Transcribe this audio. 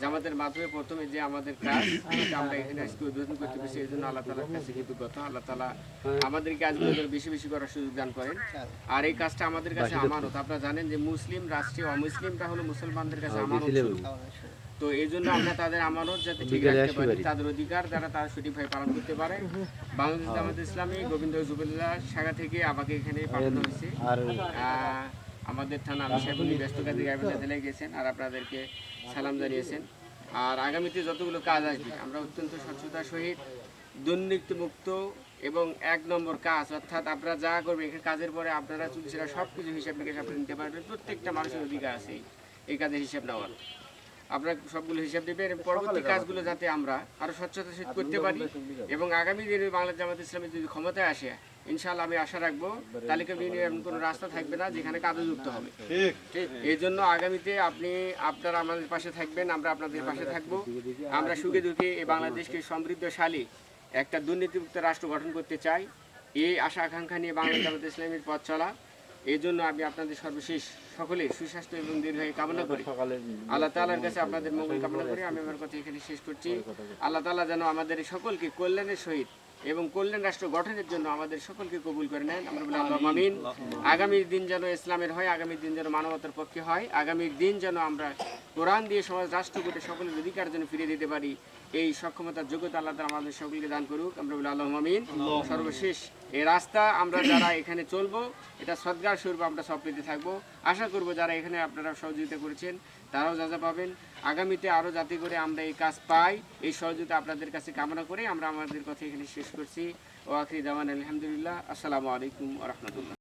জামাতের মাধ্যমে প্রথমে যে আমাদের কাজ আমরা এখানে আজকে উদ্বোধন করতে পেরেছি এই জন্য আল্লাহ তালার কাছে কৃতজ্ঞতা। আল্লাহ তালা আমাদের কাজগুলো বেশি বেশি করার সুযোগ দান করেন। আর এই কাজটা আমাদের কাছে আমানত। আপনারা জানেন যে মুসলিম রাষ্ট্রীয় অমুসলিমটা হলো মুসলমানদের কাছে আমানত তো এই জন্য আমরা তাদের আমানত যাতে ঠিক রাখতে পারি তাদের অধিকার যারা তারা সঠিক সঠিকভাবে পালন করতে পারে। বাংলাদেশ জামাত ইসলামী গোবিন্দ জুবুল্লাহ শাখা থেকে আমাকে এখানে পাঠানো হয়েছে। আমাদের থানা আমি সাহেব উনি ব্যস্ত কাজে গাইবান্ধা জেলায় গেছেন আর আপনাদেরকে সালাম জানিয়েছেন। আর আগামীতে যতগুলো কাজ আসবে আমরা অত্যন্ত স্বচ্ছতার সহিত দুর্নীতিমুক্ত এবং এক নম্বর কাজ অর্থাৎ আপনারা যা করবেন এখানে কাজের পরে আপনারা চুলছিরা সব কিছু হিসাব নিকাশ আপনি নিতে পারবেন। প্রত্যেকটা মানুষের অধিকার আছে এই- কাজের হিসাব নেওয়ার। আপনারা সবগুলো হিসাব দেবেন এবং পরবর্তী কাজগুলো যাতে আমরা আরও স্বচ্ছতা সহিত করতে পারি এবং আগামী দিনে বাংলা জামাত ইসলামের যদি ক্ষমতায় আসে ইনশাআল্লাহ আমি আশা রাখব তালিকা বিহীন এমন কোনো রাস্তা থাকবে না যেখানে কাদযুক্ত হবে। ঠিক। এই জন্য আগামীতে আপনি আপনারা আমাদের পাশে থাকবেন আমরা আপনাদের পাশে থাকব। আমরা সুখে দুঃখে এই বাংলাদেশকে সমৃদ্ধশালী একটা দুর্নীতিমুক্ত রাষ্ট্র গঠন করতে চাই। এই আশা আকাঙ্ক্ষা নিয়ে বাংলাদেশ জামাত ইসলামের পথ চলা। এই জন্য আমি আপনাদের সর্বশেষ সকলে সুস্বাস্থ্য এবং দীর্ঘায়ু কামনা করি। আল্লাহ তালার কাছে আপনাদের মঙ্গল কামনা করি। আমি আমার কথা এখানে শেষ করছি। আল্লাহ তালা যেন আমাদের সকলকে কল্যাণের সহিত এবং কল্যাণ রাষ্ট্র গঠনের জন্য আমাদের সকলকে কবুল করে নেন। আমরা বলি আল্লাহ আমিন। আগামী দিন যেন ইসলামের হয় আগামী দিন যেন মানবতার পক্ষে হয় আগামীর দিন যেন আমরা কোরআন দিয়ে সমাজ রাষ্ট্র গোটে সকলের অধিকার যেন ফিরিয়ে দিতে পারি। এই সক্ষমতার যোগ্যতা আল্লাহ তালা আমাদের সকলকে দান করুক। আমরা বলি আল্লাহ আমিন। সর্বশেষ এই রাস্তা আমরা যারা এখানে চলবো এটা সদ্গার স্বরূপ আমরা সব পেতে থাকব। আশা করব যারা এখানে আপনারা সহযোগিতা করেছেন তারাও যা যা পাবেন। আগামীতে আরও যাতে করে আমরা এই কাজ পাই এই সহযোগিতা আপনাদের কাছে কামনা করে আমরা আমাদের কথা এখানে শেষ করছি। ও আখরি দামান আলহামদুলিল্লাহ। আসসালামু আলাইকুম রহমতুল্লাহ।